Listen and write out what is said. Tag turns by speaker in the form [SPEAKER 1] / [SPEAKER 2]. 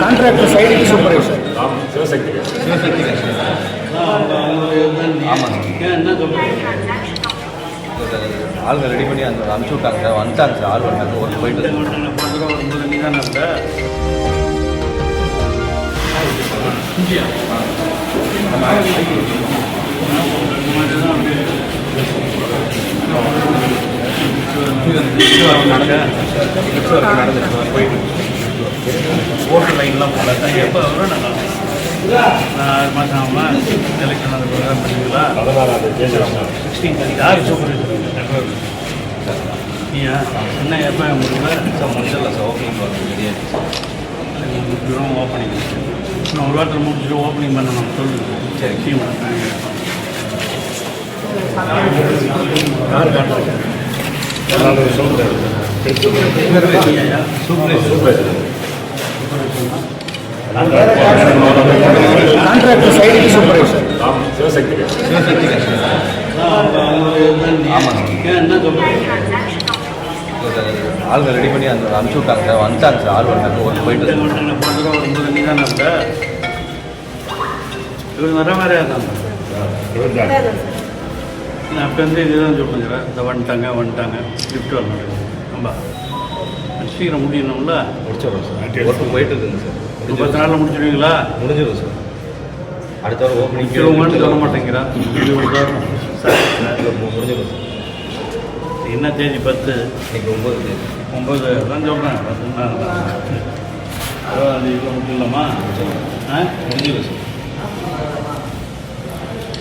[SPEAKER 1] Contractor சைடுக்கு supervisor
[SPEAKER 2] என்ன சொல்றீங்க
[SPEAKER 3] ஆளுங்க ரெடி பண்ணி அந்த அனுப்பிச்சு விட்டாங்க சார் வந்துட்டாங்க சார் ஆள் வந்தாங்க ஒரு போயிட்டு
[SPEAKER 2] வரும்போது ஓட்டு லைன்லாம் போல எப்போ வரும் நான் ஆறு மாதம் ஆகுமா எலெக்ஷன் அந்த ப்ரோக்ராம் பண்ணுவீங்களா சிக்ஸ்டீன் யார் சூப்பர் நீயா என்ன எப்போ முடியல
[SPEAKER 3] சார் முடிச்சிடலாம் சார் ஓகேங்க ரெடியாக
[SPEAKER 2] முடிச்சிடும் ஓப்பனிங் இன்னும் ஒரு வாரத்தில் முடிச்சுட்டு ஓப்பனிங் பண்ணணும் சொல்லு சரி. சீமா
[SPEAKER 1] கான்ட்ராக்டர் சைடுக்கு சூப்பர்வைசர்
[SPEAKER 2] என்ன சொல்றீங்க
[SPEAKER 3] ஆளுங்க ரெடி பண்ணி அந்த அனுப்பிச்சு விட்டாங்க சார் வந்துட்டாங்க சார். ஆள் வந்தாங்க ஒரு போயிட்டு
[SPEAKER 2] இவர் வர மாதிரியா இருந்தாங்க நான் அப்போ வந்து இதுதான் சொல்லுங்கிறேன் இந்த வந்துட்டாங்க வந்துட்டாங்க. லிஃப்ட் வரணும் நம்ம சீக்கிரம் முடியணும்ல?
[SPEAKER 3] முடிச்சிடுறோம் சார். ஒர்க்கு போயிட்டு இருக்குங்க சார்.
[SPEAKER 2] ஒரு பத்து நாளில் முடிச்சிடுவீங்களா?
[SPEAKER 3] முடிஞ்சிடும் சார். அடுத்த வாரம் ஓப்பனிங்
[SPEAKER 2] நிற்கிறவங்கன்னு சொல்ல மாட்டேங்கிறா. சரி.
[SPEAKER 3] முடிஞ்சிடும் சார்.
[SPEAKER 2] என்ன தேதி பத்து?
[SPEAKER 3] இன்னைக்கு ஒம்பது தேதி.
[SPEAKER 2] ஒம்பது தான் சொல்கிறேன் பத்து நாள் அறுபதாம் தேதியில் முடிச்சிடலாமா ஆ?
[SPEAKER 3] முடிஞ்சிடும் சார்.